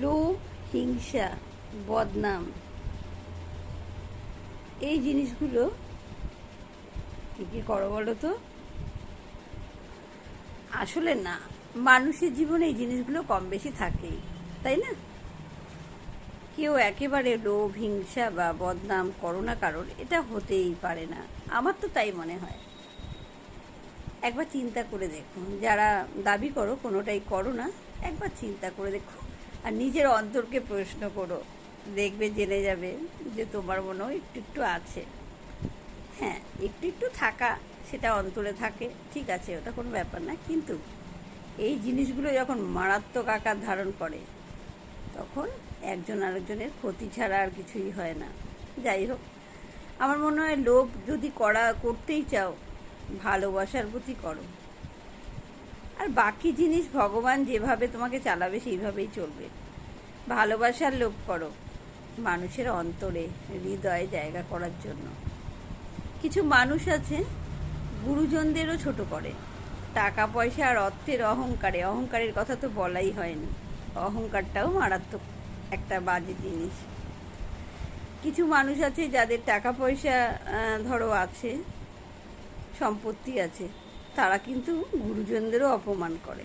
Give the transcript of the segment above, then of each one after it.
লোভ হিংসা বদনাম। এই জিনিসগুলো কী কী করো বলো তো? আসলে না, মানুষের জীবনে এই জিনিসগুলো কম বেশি থাকেই, তাই না? কেউ একেবারে লোভ হিংসা বা বদনাম করো না কারোর, এটা হতেই পারে না। আমার তো তাই মনে হয়। একবার চিন্তা করে দেখুন, যারা দাবি করো কোনোটাই করো না, একবার চিন্তা করে দেখো আর নিজের অন্তরকে প্রশ্ন করো। দেখবে জেনে যাবে যে তোমার মনেও একটু একটু আছে। হ্যাঁ একটু একটু থাকা, সেটা অন্তরে থাকে, ঠিক আছে, ওটা কোনো ব্যাপার না। কিন্তু এই জিনিসগুলো যখন মারাত্মক আকার ধারণ করে, তখন একজন আরেকজনের ক্ষতি ছাড়া আর কিছুই হয় না। যাই হোক, আমার মনে হয় লোভ যদি করা, করতেই চাও, ভালোবাসার প্রতি করো। আর বাকি জিনিস ভগবান যেভাবে তোমাকে চালাবে, সেইভাবেই চলবে। ভালোবাসার লোভ করো, মানুষের অন্তরে, হৃদয়ে জায়গা করার জন্য। কিছু মানুষ আছে, গুরুজনদেরও ছোট করে। টাকা পয়সা আর অর্থের অহংকারে, অহংকারের কথা তো বলাই হয়নি। অহংকারটাও মারাত্মক একটা বাজে জিনিস। কিছু মানুষ আছে যাদের টাকা পয়সা ধরো আছে, সম্পত্তি আছে। তারা কিন্তু গুরুজনদেরও অপমান করে।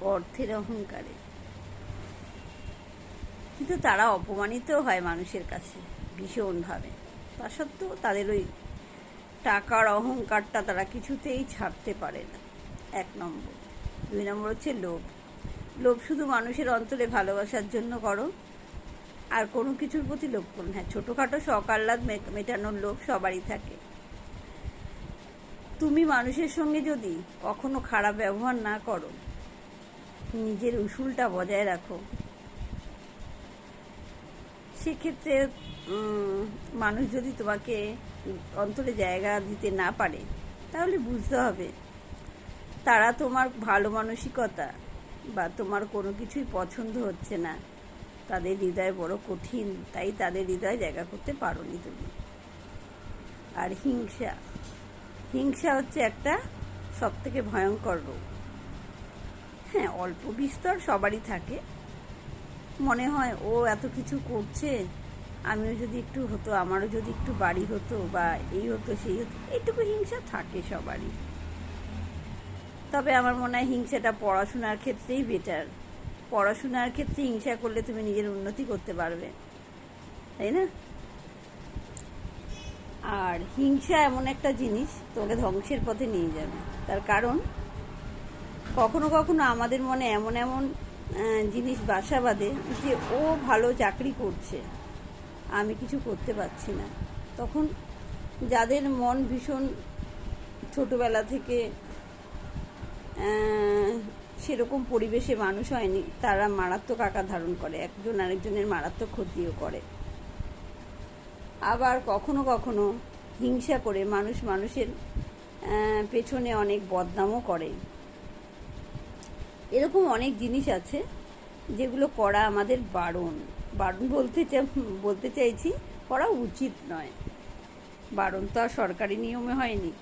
অর্থের অহংকারে। কিন্তু তারা অপমানিত হয় মানুষের কাছে, ভীষণভাবে। তা সত্ত্বেও তাদের ওই টাকার অহংকারটা তারা কিছুতেই ছাড়তে পারে না। এক নম্বর। দুই নম্বর হচ্ছে লোভ। লোভ শুধু মানুষের অন্তরে ভালোবাসার জন্য করো, আর কোনো কিছুর প্রতি লোভ করুন হ্যাঁ ছোটোখাটো মে- মেটানোর লোভ সবারই থাকে। তুমি মানুষের সঙ্গে যদি কখনো খারাপ ব্যবহার না করো, নিজের উসুলটা বজায় রাখো। সেক্ষেত্রে মানুষ যদি তোমাকে অন্তরে জায়গা দিতে না পারে, তাহলে বুঝতে হবে তারা তোমার ভালো মানসিকতা বা তোমার কোনো কিছুই পছন্দ হচ্ছে না। তাদের হৃদয় বড় কঠিন, তাই তাদের হৃদয় জায়গা করতে পারোনি তুমি। আর হিংসা হিংসা হচ্ছে একটা সব থেকে ভয়ঙ্কর রোগ। হ্যাঁ অল্প বিস্তর সবারই থাকে। মনে হয়, ও এত কিছু করছে, আমিও যদি একটু হতো, আমারও যদি একটু বাড়ি হতো বা এই হতো, সেই হতো, এইটুকু হিংসা থাকে সবারই। তবে আমার মনে হয় হিংসাটা পড়াশোনার ক্ষেত্রেই বেটার পড়াশোনার ক্ষেত্রে হিংসা করলে তুমি নিজের উন্নতি করতে পারবে। তাই না? আর হিংসা এমন একটা জিনিস তোমাকে ধ্বংসের পথে নিয়ে যাবে। তার কারণ, কখনো কখনো আমাদের মনে এমন এমন জিনিস বাসা বাঁধে যে ও ভালো চাকরি করছে, আমি কিছু করতে পারছি না। তখন যাদের মন ভীষণ ছোটবেলা থেকে সেরকম পরিবেশে মানুষ হয়নি, তারা মারাত্মক আকার ধারণ করে। একজন আরেকজনের মারাত্মক ক্ষতিও করে। আবার কখনো কখনো হিংসা করে মানুষ মানুষের পেছনে অনেক বদনামও করে। এরকম অনেক জিনিস আছে যেগুলো করা আমাদের বারণ। বারণ বলতে বলতে চাইছি করা উচিত নয়। বারণ তো আর সরকারি নিয়মে হয়নি।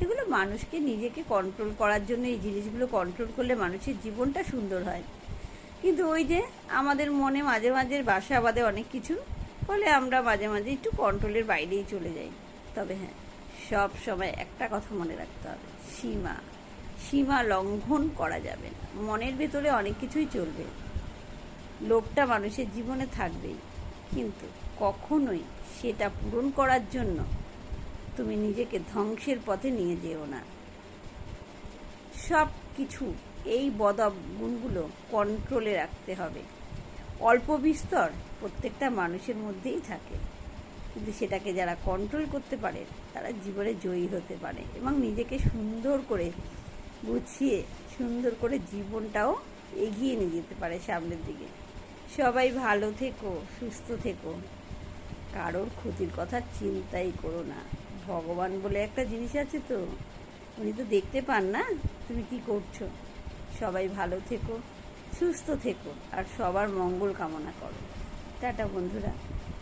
এগুলো মানুষকে নিজেকে কন্ট্রোল করার জন্য এই জিনিসগুলো কন্ট্রোল করলে মানুষের জীবনটা সুন্দর হয়। কিন্তু ওই যে আমাদের মনে মাঝে মাঝে বাসা বাঁধে অনেক কিছু ফলে আমরা মাঝে মাঝে একটু কন্ট্রোলের বাইরেই চলে যাই। তবে হ্যাঁ সব সময় একটা কথা মনে রাখতে হবে, সীমা। সীমা লঙ্ঘন করা যাবে না। মনের ভেতরে অনেক কিছুই চলবে। লোভটা মানুষের জীবনে থাকবেই। কিন্তু কখনোই সেটা পূরণ করার জন্য তুমি নিজেকে ধ্বংসের পথে নিয়ে যেও না। সব কিছু এই বদগুণগুলো কন্ট্রোলে রাখতে হবে। অল্প বিস্তর প্রত্যেকটা মানুষের মধ্যেই থাকে। কিন্তু সেটাকে যারা কন্ট্রোল করতে পারে, তারা জীবনে জয়ী হতে পারে এবং নিজেকে সুন্দর করে গুছিয়ে, সুন্দর করে জীবনটাও এগিয়ে নিয়ে যেতে পারে সামনের দিকে। সবাই ভালো থেকো, সুস্থ থেকো। কারোর ক্ষতির কথা চিন্তাই করো না। ভগবান বলে একটা জিনিস আছে তো, উনি তো দেখতে পান না, তুমি কি করছ? সবাই ভালো থেকো। সুস্থ থেকো আর সবার মঙ্গল কামনা করো। টাটা বন্ধুরা।